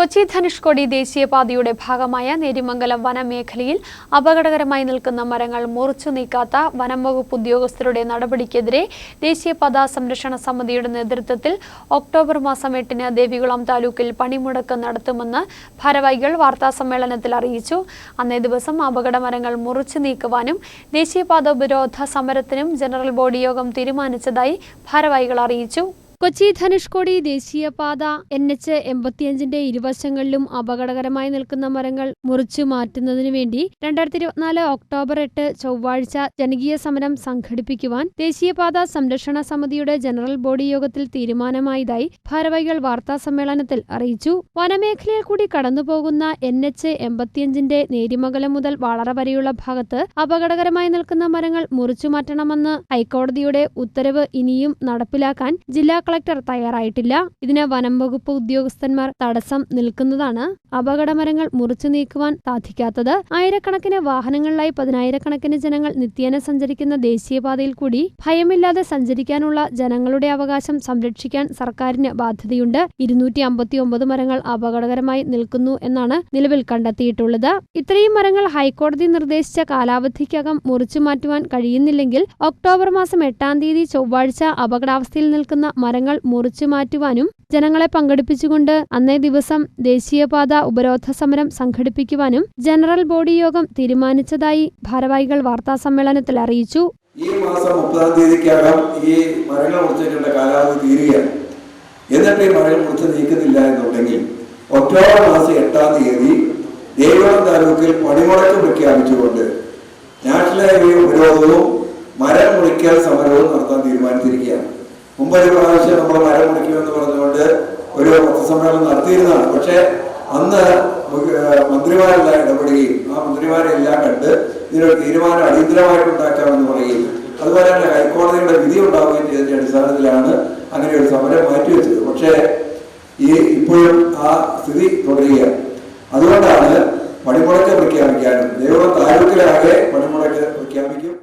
കൊച്ചി ധനുഷ്കോടി ദേശീയപാതയുടെ ഭാഗമായ നേരിമംഗലം വനമേഖലയിൽ അപകടകരമായി നിൽക്കുന്ന മരങ്ങൾ മുറിച്ചു നീക്കാത്ത വനം വകുപ്പ് ഉദ്യോഗസ്ഥരുടെ നടപടിക്കെതിരെ ദേശീയപാത സംരക്ഷണ സമിതിയുടെ നേതൃത്വത്തിൽ ഒക്ടോബർ മാസം എട്ടിന് ദേവികുളം താലൂക്കിൽ പണിമുടക്ക് നടത്തുമെന്ന് ഭാരവാഹികൾ വാർത്താസമ്മേളനത്തിൽ അറിയിച്ചു. അന്നേ ദിവസം അപകട മരങ്ങൾ മുറിച്ചു നീക്കുവാനും ദേശീയപാത ഉപരോധ സമരത്തിനും ജനറൽ ബോഡി യോഗം തീരുമാനിച്ചതായി ഭാരവാഹികൾ അറിയിച്ചു. കൊച്ചി ധനുഷ്കോടി ദേശീയപാത എൻ എച്ച് എൺപത്തിയഞ്ചിന്റെ ഇരുവശങ്ങളിലും അപകടകരമായി നിൽക്കുന്ന മരങ്ങൾ മുറിച്ചു മാറ്റുന്നതിനു വേണ്ടി രണ്ടായിരത്തി ഇരുപത്തിനാല് ഒക്ടോബർ എട്ട് ചൊവ്വാഴ്ച ജനകീയ സമരം സംഘടിപ്പിക്കുവാൻ ദേശീയപാത സംരക്ഷണ സമിതിയുടെ ജനറൽ ബോഡി യോഗത്തിൽ തീരുമാനമായതായി ഭാരവാഹികൾ വാർത്താ സമ്മേളനത്തിൽ അറിയിച്ചു. വനമേഖലയിൽ കൂടി കടന്നുപോകുന്ന എൻ എച്ച് എൺപത്തിയഞ്ചിന്റെ നേരിമംഗലം മുതൽ വളറ വരെയുള്ള ഭാഗത്ത് അപകടകരമായി നിൽക്കുന്ന മരങ്ങൾ മുറിച്ചു മാറ്റണമെന്ന് ഹൈക്കോടതിയുടെ ഉത്തരവ് ഇനിയും നടപ്പിലാക്കാൻ ജില്ലാ കളക്ടർ തയ്യാറായിട്ടില്ല. ഇതിന് വനം വകുപ്പ് ഉദ്യോഗസ്ഥന്മാർ തടസ്സം നിൽക്കുന്നതാണ് അപകടമരങ്ങൾ മുറിച്ചു നീക്കുവാൻ സാധിക്കാത്തത്. ആയിരക്കണക്കിന് വാഹനങ്ങളിലായി പതിനായിരക്കണക്കിന് ജനങ്ങൾ നിത്യേന സഞ്ചരിക്കുന്ന ദേശീയപാതയിൽ കൂടി ഭയമില്ലാതെ സഞ്ചരിക്കാനുള്ള ജനങ്ങളുടെ അവകാശം സംരക്ഷിക്കാൻ സർക്കാരിന് ബാധ്യതയുണ്ട്. ഇരുന്നൂറ്റി അമ്പത്തി ഒമ്പത് മരങ്ങൾ അപകടകരമായി നിൽക്കുന്നു എന്നാണ് നിലവിൽ കണ്ടെത്തിയിട്ടുള്ളത്. ഇത്രയും മരങ്ങൾ ഹൈക്കോടതി നിർദ്ദേശിച്ച കാലാവധിക്കകം മുറിച്ചു മാറ്റുവാൻ കഴിയുന്നില്ലെങ്കിൽ ഒക്ടോബർ മാസം എട്ടാം തീയതി ചൊവ്വാഴ്ച അപകടാവസ്ഥയിൽ നിൽക്കുന്ന മരങ്ങൾ മുറിച്ചു മാറ്റുവാനും ജനങ്ങളെ പങ്കെടുപ്പിച്ചുകൊണ്ട് അന്നേ ദിവസം ദേശീയപാത ഉപരോധ സമരം സംഘടിപ്പിക്കുവാനും ജനറൽ ബോഡി യോഗം തീരുമാനിച്ചതായി ഭാരവാഹികൾ വാർത്താസമ്മേളനത്തിൽ അറിയിച്ചു. ഈ മാസം മുപ്പതാം തീയതിക്കകം ഈ മരങ്ങൾ മുറിച്ചേക്കേണ്ട കാലാവധി തീരുകയാണ്. എന്നിട്ട് ഈ മരങ്ങൾ മുറിച്ച് നീക്കുന്നില്ല എന്നുണ്ടെങ്കിൽ ഒക്ടോബർ മാസം എട്ടാം തീയതി ദേവികുളം താലൂക്കിൽ പണിമുടക്ക് പ്രഖ്യാപിച്ചുകൊണ്ട് നാഷണൽ ഹൈവേ ഉപരോധവും മരം മുറിക്കൽ സമരവും നടത്താൻ തീരുമാനിച്ചിരിക്കുകയാണ്. മുമ്പ് ഒരു പ്രാവശ്യം നമ്മൾ മരം മുറിക്കുമെന്ന് പറഞ്ഞുകൊണ്ട് ഒരു പത്രസമ്മേളനം നടത്തിയിരുന്നതാണ്. പക്ഷേ അന്ന് മന്ത്രിമാരെല്ലാം ഇടപെടുകയും ആ മന്ത്രിമാരെ എല്ലാം കണ്ട് ഇതിനൊരു തീരുമാനം അടിയന്തരമായിട്ട് ഉണ്ടാക്കാമെന്ന് പറയുകയും അതുപോലെ തന്നെ ഹൈക്കോടതിയുടെ വിധി ഉണ്ടാവുകയും ചെയ്തതിന്റെ അടിസ്ഥാനത്തിലാണ് അങ്ങനെ ഒരു സമരം മാറ്റിവെച്ചത്. പക്ഷേ ഈ ഇപ്പോഴും ആ സ്ഥിതി തുടരുകയാണ്. അതുകൊണ്ടാണ് പണിമുടക്ക് പ്രഖ്യാപിക്കാനും ദേവളം താലൂക്കിലാകെ പണിമുടക്ക് പ്രഖ്യാപിക്കും.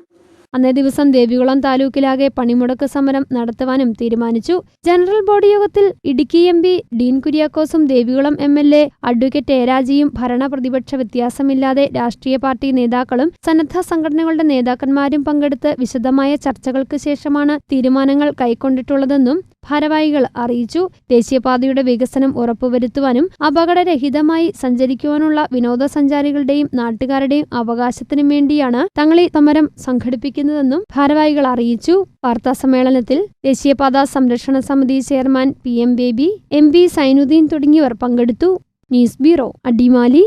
അന്നേ ദിവസം ദേവികുളം താലൂക്കിലാകെ പണിമുടക്ക് സമരം നടത്തുവാനും തീരുമാനിച്ചു. ജനറൽ ബോഡി യോഗത്തിൽ Idukki M P Dean കുര്യാക്കോസും Devikulam M L A advocate ഏരാജിയും ഭരണ പ്രതിപക്ഷ വ്യത്യാസമില്ലാതെ രാഷ്ട്രീയ പാർട്ടി നേതാക്കളും സന്നദ്ധ സംഘടനകളുടെ നേതാക്കന്മാരും പങ്കെടുത്ത് വിശദമായ ചർച്ചകൾക്ക് ശേഷമാണ് തീരുമാനങ്ങൾ കൈക്കൊണ്ടിട്ടുള്ളതെന്നും ഭാരവാഹികൾ അറിയിച്ചു. ദേശീയപാതയുടെ വികസനം ഉറപ്പുവരുത്തുവാനും അപകടരഹിതമായി സഞ്ചരിക്കുവാനുള്ള വിനോദസഞ്ചാരികളുടെയും നാട്ടുകാരുടെയും അവകാശത്തിനും വേണ്ടിയാണ് തങ്ങൾ ഈ സമരം സംഘടിപ്പിക്കുന്നതെന്നും ഭാരവാഹികൾ അറിയിച്ചു. വാർത്താ സമ്മേളനത്തിൽ ദേശീയപാത സംരക്ഷണ സമിതി chairman P M Baby M P Sainudheen തുടങ്ങിയവർ പങ്കെടുത്തു. News bureau Adimali.